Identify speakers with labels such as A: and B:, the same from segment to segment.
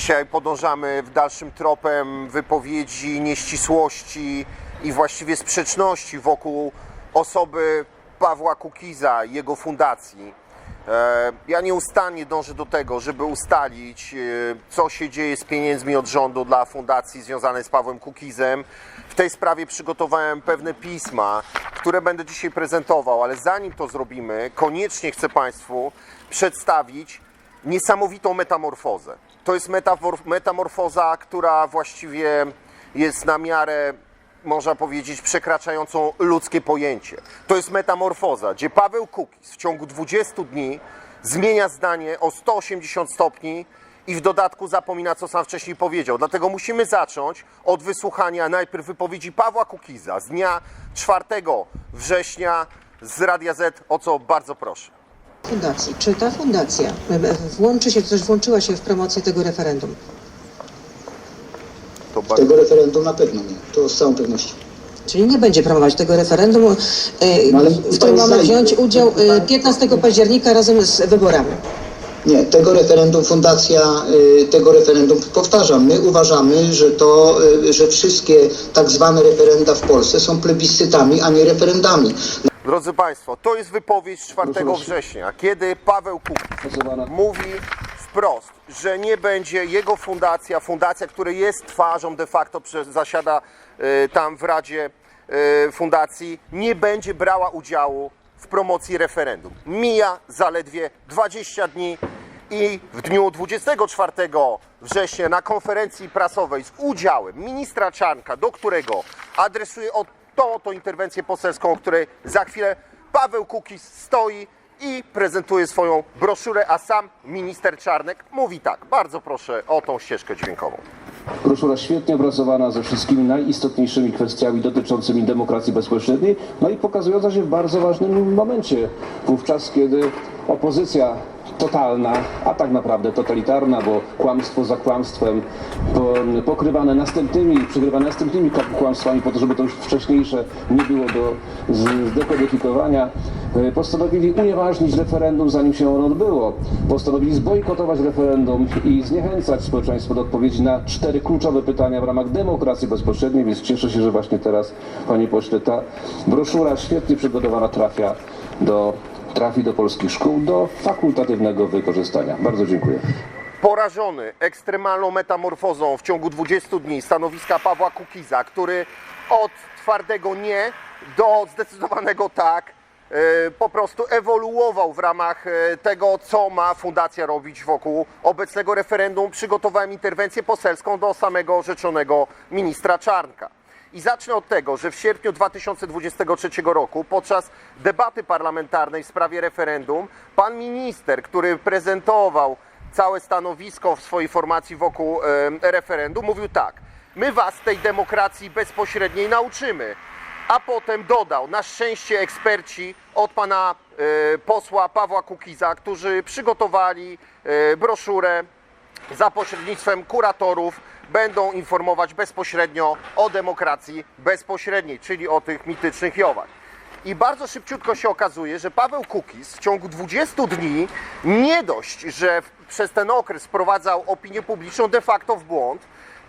A: Dzisiaj podążamy w dalszym tropem wypowiedzi, nieścisłości i właściwie sprzeczności wokół osoby Pawła Kukiza i jego fundacji. E, Ja nieustannie dążę do tego, żeby ustalić, e, co się dzieje z pieniędzmi od rządu dla fundacji związanej z Pawłem Kukizem. W tej sprawie przygotowałem pewne pisma, które będę dzisiaj prezentował, ale zanim to zrobimy, koniecznie chcę Państwu przedstawić niesamowitą metamorfozę. To jest metamorfoza, która właściwie jest na miarę, można powiedzieć, przekraczającą ludzkie pojęcie. To jest metamorfoza, gdzie Paweł Kukiz w ciągu 20 dni zmienia zdanie o 180 stopni i w dodatku zapomina, co sam wcześniej powiedział. Dlatego musimy zacząć od wysłuchania najpierw wypowiedzi Pawła Kukiza z dnia 4 września z Radia Z, o co bardzo proszę.
B: Fundacji. Czy ta fundacja e, e, włączy się, też włączyła się w promocję tego referendum?
A: To bardzo...
C: Tego referendum na pewno nie, to z całą pewnością.
B: Czyli nie będzie promować tego referendum, e,
C: No
B: w którym mamy wziąć udział e, 15 października razem z wyborami.
C: Nie, tego referendum fundacja tego referendum powtarzam. My uważamy, że to, że wszystkie tak zwane referenda w Polsce są plebiscytami, a nie referendami.
A: Drodzy Państwo, to jest wypowiedź z 4
D: Proszę.
A: września, kiedy Paweł
D: Proszę
A: mówi wprost, że nie będzie jego fundacja, fundacja, która jest twarzą de facto, zasiada y, tam w Radzie y, Fundacji, nie będzie brała udziału w promocji referendum. Mija zaledwie 20 dni i w dniu 24 września na konferencji prasowej z udziałem ministra Czarnka, do którego adresuje o tą oto interwencję poselską, o której za chwilę Paweł Kukiz stoi i prezentuje swoją broszurę, a sam minister Czarnek mówi tak. Bardzo proszę o tą ścieżkę dźwiękową.
D: Broszura świetnie opracowana ze wszystkimi najistotniejszymi kwestiami dotyczącymi demokracji bezpośredniej, no i pokazująca się w bardzo ważnym momencie, wówczas kiedy opozycja totalna, a tak naprawdę totalitarna, bo kłamstwo za kłamstwem, po, pokrywane następnymi, przykrywane następnymi kłamstwami po to, żeby to już wcześniejsze nie było do zdekodyfikowania, e, postanowili unieważnić referendum, zanim się ono odbyło. Postanowili zbojkotować referendum i zniechęcać społeczeństwo do odpowiedzi na cztery kluczowe pytania w ramach demokracji bezpośredniej, więc cieszę się, że właśnie teraz, panie pośle, ta broszura świetnie przygotowana trafia do, trafi do polskich szkół do fakultatywnego wykorzystania. Bardzo dziękuję.
A: Porażony ekstremalną metamorfozą w ciągu 20 dni stanowiska Pawła Kukiza, który od twardego nie do zdecydowanego tak e, po prostu ewoluował w ramach e, tego, co ma fundacja robić wokół obecnego referendum. Przygotowałem interwencję poselską do samego rzeczonego ministra Czarnka. I zacznę od tego, że w sierpniu 2023 roku podczas debaty parlamentarnej w sprawie referendum pan minister, który prezentował całe stanowisko w swojej formacji wokół em, referendum, mówił tak: My was tej demokracji bezpośredniej nauczymy. A potem dodał, na szczęście eksperci od pana e, posła Pawła Kukiza, którzy przygotowali e, broszurę za pośrednictwem kuratorów będą informować bezpośrednio o demokracji bezpośredniej, czyli o tych mitycznych Jowach. I bardzo szybciutko się okazuje, że Paweł Kukiz w ciągu 20 dni nie dość, że przez ten okres wprowadzał opinię publiczną de facto w błąd,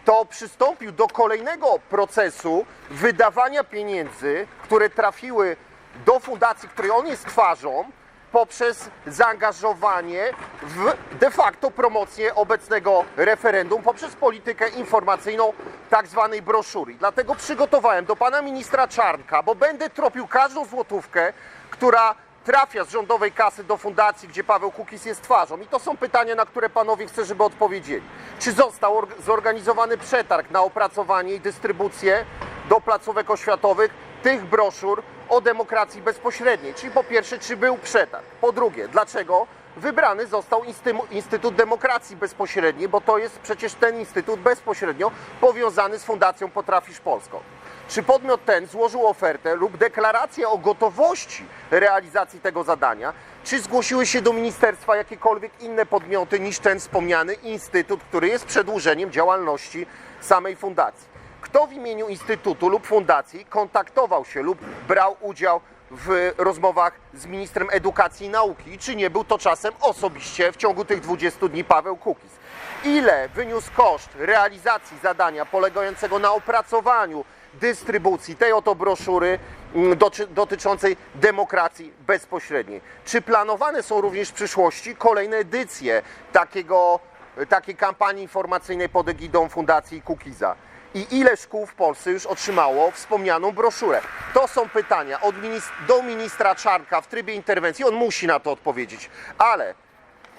A: to przystąpił do kolejnego procesu wydawania pieniędzy, które trafiły do fundacji, której on jest twarzą, poprzez zaangażowanie w de facto promocję obecnego referendum, poprzez politykę informacyjną tak zwanej broszury. Dlatego przygotowałem do pana ministra Czarnka, bo będę tropił każdą złotówkę, która trafia z rządowej kasy do fundacji, gdzie Paweł Kukiz jest twarzą. I to są pytania, na które panowie chcę, żeby odpowiedzieli. Czy został org- zorganizowany przetarg na opracowanie i dystrybucję do placówek oświatowych tych broszur o demokracji bezpośredniej. Czyli po pierwsze, czy był przetarg? Po drugie, dlaczego wybrany został Instytut Demokracji Bezpośredniej, bo to jest przecież ten instytut bezpośrednio powiązany z Fundacją Potrafisz Polską. Czy podmiot ten złożył ofertę lub deklarację o gotowości realizacji tego zadania? Czy zgłosiły się do ministerstwa jakiekolwiek inne podmioty niż ten wspomniany instytut, który jest przedłużeniem działalności samej fundacji? Kto w imieniu instytutu lub fundacji kontaktował się lub brał udział w rozmowach z ministrem edukacji i nauki? Czy nie był to czasem osobiście w ciągu tych 20 dni Paweł Kukiz? ile wyniósł koszt realizacji zadania polegającego na opracowaniu dystrybucji tej oto broszury mm, dotyczącej demokracji bezpośredniej. Czy planowane są również w przyszłości kolejne edycje takiego, takiej kampanii informacyjnej pod egidą Fundacji Kukiza? I ile szkół w Polsce już otrzymało wspomnianą broszurę? To są pytania od minis- do ministra Czarnka w trybie interwencji. On musi na to odpowiedzieć. Ale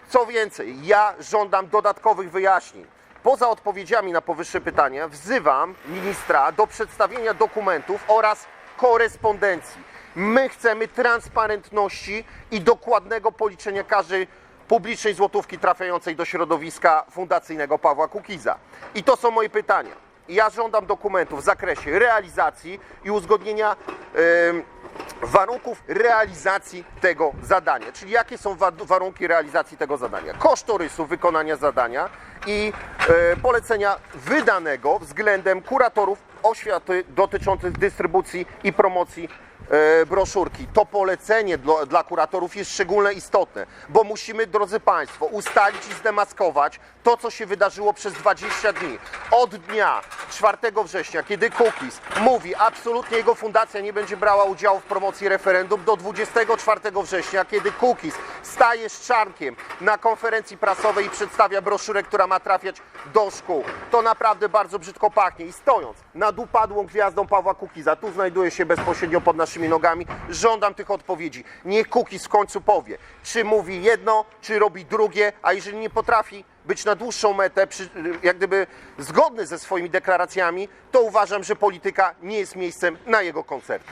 A: co więcej, ja żądam dodatkowych wyjaśnień. Poza odpowiedziami na powyższe pytania wzywam ministra do przedstawienia dokumentów oraz korespondencji. My chcemy transparentności i dokładnego policzenia każdej publicznej złotówki trafiającej do środowiska fundacyjnego Pawła Kukiza. I to są moje pytania. Ja żądam dokumentów w zakresie realizacji i uzgodnienia warunków realizacji tego zadania. Czyli jakie są wa- warunki realizacji tego zadania? Kosztorysu wykonania zadania i e, polecenia wydanego względem kuratorów oświaty dotyczących dystrybucji i promocji broszurki. To polecenie dla, dla kuratorów jest szczególnie istotne, bo musimy, drodzy Państwo, ustalić i zdemaskować to, co się wydarzyło przez 20 dni. Od dnia 4 września, kiedy Kukiz mówi, absolutnie jego fundacja nie będzie brała udziału w promocji referendum, do 24 września, kiedy Kukiz staje z Czarnkiem na konferencji prasowej i przedstawia broszurę, która ma trafiać do szkół. To naprawdę bardzo brzydko pachnie. I stojąc nad upadłą gwiazdą Pawła Kukiza, tu znajduje się bezpośrednio pod naszymi nogami, żądam tych odpowiedzi. Niech Kukiz w końcu powie, czy mówi jedno, czy robi drugie, a jeżeli nie potrafi być na dłuższą metę, przy, jak gdyby zgodny ze swoimi deklaracjami, to uważam, że polityka nie jest miejscem na jego koncerty.